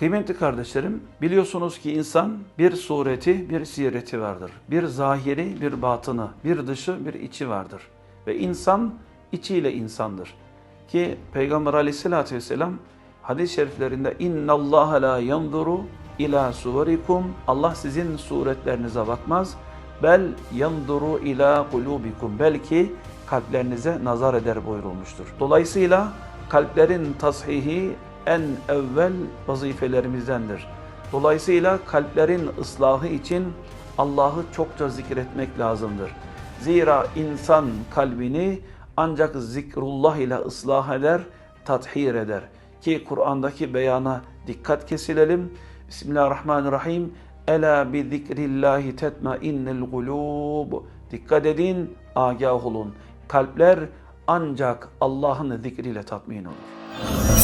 Kıymetli kardeşlerim, biliyorsunuz ki insan bir sureti, bir sireti vardır. Bir zahiri, bir batını, bir dışı, bir içi vardır. Ve insan içiyle insandır. Ki Peygamber aleyhissalatü vesselam hadis-i şeriflerinde اِنَّ اللّٰهَ لَا يَنْظُرُ ila suverikum Allah sizin suretlerinize bakmaz. Bel yanduru ila kulubikum. Belki kalplerinize nazar eder buyurulmuştur. Dolayısıyla kalplerin tashihi en evvel vazifelerimizdendir. Dolayısıyla kalplerin ıslahı için Allah'ı çokça zikretmek lazımdır. Zira insan kalbini ancak zikrullah ile ıslah eder, tathir eder. Ki Kur'an'daki beyana dikkat kesilelim. Bismillahirrahmanirrahim. Ela bi zikrillahi tetmainnel kulub. Dikkat edin, agah olun. Kalpler ancak Allah'ın zikriyle tatmin olur.